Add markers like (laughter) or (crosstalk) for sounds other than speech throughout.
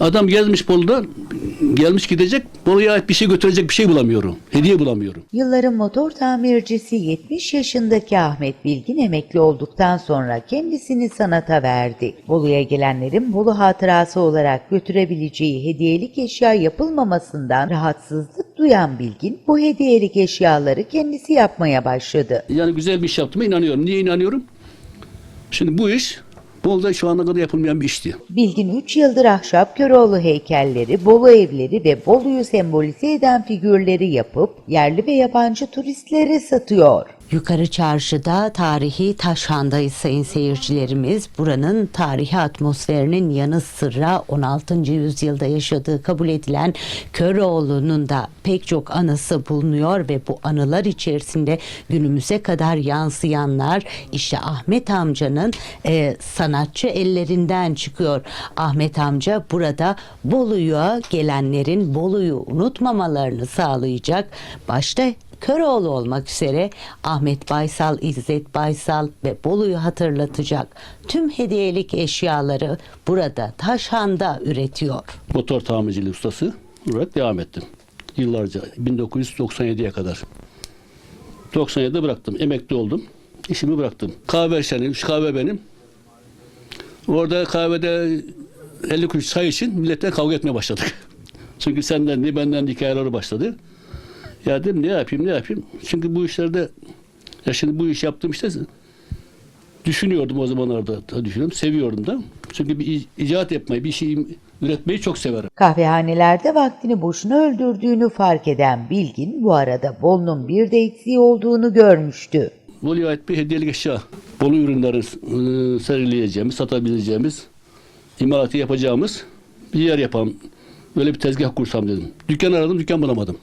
Adam gezmiş Bolu'dan, gelmiş gidecek, Bolu'ya ait bir şey götürecek bir şey bulamıyorum. Hediye bulamıyorum. Yılların motor tamircisi 70 yaşındaki Ahmet Bilgin emekli olduktan sonra kendisini sanata verdi. Bolu'ya gelenlerin Bolu hatırası olarak götürebileceği hediyelik eşya yapılmamasından rahatsızlık duyan Bilgin bu hediyelik eşyaları kendisi yapmaya başladı. Yani güzel bir iş yaptığıma inanıyorum. Niye inanıyorum? Şimdi bu iş Bolu'da şu ana kadar yapılmayan bir işti. Bilgin 3 yıldır ahşap Köroğlu heykelleri, Bolu evleri ve Bolu'yu sembolize eden figürleri yapıp yerli ve yabancı turistlere satıyor. Yukarı Çarşı'da tarihi Taşhan'dayız sayın seyircilerimiz. Buranın tarihi atmosferinin yanı sıra 16. yüzyılda yaşadığı kabul edilen Köroğlu'nun da pek çok anısı bulunuyor ve bu anılar içerisinde günümüze kadar yansıyanlar işte Ahmet amcanın e, sanatçı ellerinden çıkıyor. Ahmet amca burada Bolu'ya gelenlerin Bolu'yu unutmamalarını sağlayacak. Başta Köroğlu olmak üzere Ahmet Baysal, İzzet Baysal ve Bolu'yu hatırlatacak tüm hediyelik eşyaları burada Taşhan'da üretiyor. Motor tamirciliği ustası olarak devam ettim. Yıllarca 1997'ye kadar. 97'de bıraktım. Emekli oldum. İşimi bıraktım. Kahve senin, şu kahve benim. Orada kahvede 50 kuruş çay için milletle kavga etmeye başladık. (laughs) Çünkü senden de benden de hikayeleri başladı. Ya dedim ne yapayım ne yapayım. Çünkü bu işlerde ya şimdi bu iş yaptığım işte düşünüyordum o zamanlarda da düşünüyorum. Seviyordum da. Çünkü bir ic- icat yapmayı, bir şey üretmeyi çok severim. Kahvehanelerde vaktini boşuna öldürdüğünü fark eden Bilgin bu arada Bolu'nun bir de eksiği olduğunu görmüştü. Bolu'ya ait bir hediyelik eşya. Bolu ürünleri e, sergileyeceğimiz, satabileceğimiz, imalatı yapacağımız bir yer yapalım. Böyle bir tezgah kursam dedim. Dükkan aradım, dükkan bulamadım.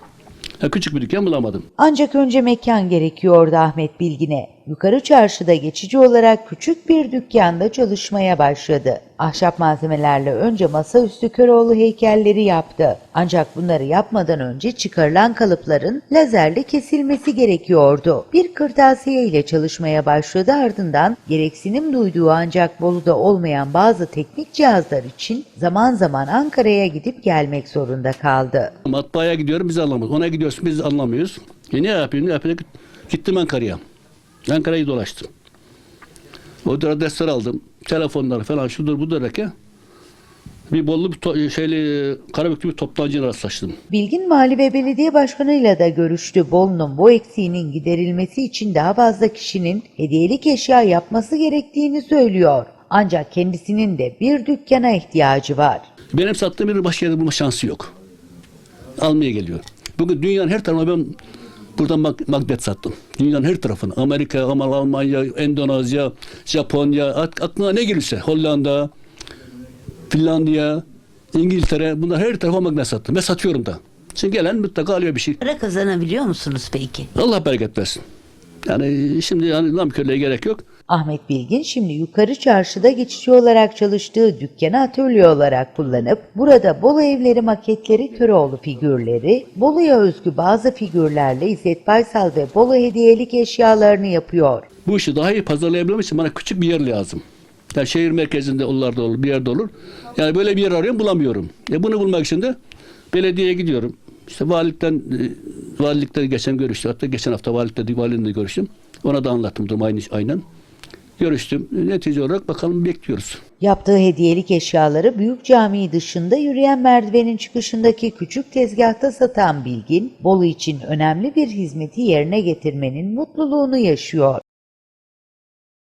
Küçük bir dükkan bulamadım. Ancak önce mekan gerekiyordu Ahmet Bilgin'e. Yukarı çarşıda geçici olarak küçük bir dükkanda çalışmaya başladı. Ahşap malzemelerle önce masaüstü Köroğlu heykelleri yaptı. Ancak bunları yapmadan önce çıkarılan kalıpların lazerle kesilmesi gerekiyordu. Bir kırtasiye ile çalışmaya başladı ardından gereksinim duyduğu ancak Bolu'da olmayan bazı teknik cihazlar için zaman zaman Ankara'ya gidip gelmek zorunda kaldı. Matbaaya gidiyorum, biz anlamıyoruz. Ona gidiyorsun, biz anlamıyoruz. E ne yapayım, ne yapayım? Gittim Ankara'ya. Ankara'yı dolaştım. O adresler aldım. Telefonlar falan şudur budur derken bir bollu bir şeyli Karabüklü bir toptancıyla rastlaştım. Bilgin Mali ve Belediye Başkanı'yla da görüştü. Bolu'nun bu eksiğinin giderilmesi için daha fazla kişinin hediyelik eşya yapması gerektiğini söylüyor. Ancak kendisinin de bir dükkana ihtiyacı var. Benim sattığım bir başka yerde bulma şansı yok. Almaya geliyor. Bugün dünyanın her tarafına ben buradan mag- magnet sattım. Dünyanın her tarafına. Amerika, Almanya, Endonezya, Japonya, ak- aklına ne gelirse. Hollanda, Finlandiya, İngiltere. Bunlar her tarafa magnet sattım. Ve satıyorum da. Şimdi gelen mutlaka alıyor bir şey. Para kazanabiliyor musunuz peki? Allah bereket versin. Yani şimdi yani namkörlüğe gerek yok. Ahmet Bilgin şimdi yukarı çarşıda geçici olarak çalıştığı dükkanı atölye olarak kullanıp burada Bolu evleri maketleri Köroğlu figürleri, Bolu'ya özgü bazı figürlerle İzzet Baysal ve Bolu hediyelik eşyalarını yapıyor. Bu işi daha iyi pazarlayabilmem için bana küçük bir yer lazım. Yani şehir merkezinde onlarda olur, bir yerde olur. Yani böyle bir yer arıyorum bulamıyorum. E bunu bulmak için de belediyeye gidiyorum. İşte valilikten, valilikten geçen görüştüm. Hatta geçen hafta valilikte, valilikle görüştüm. Ona da anlattım durumu aynı, aynen. Görüştüm. Netice olarak bakalım bekliyoruz. Yaptığı hediyelik eşyaları Büyük Camii dışında yürüyen merdivenin çıkışındaki küçük tezgahta satan Bilgin, Bolu için önemli bir hizmeti yerine getirmenin mutluluğunu yaşıyor.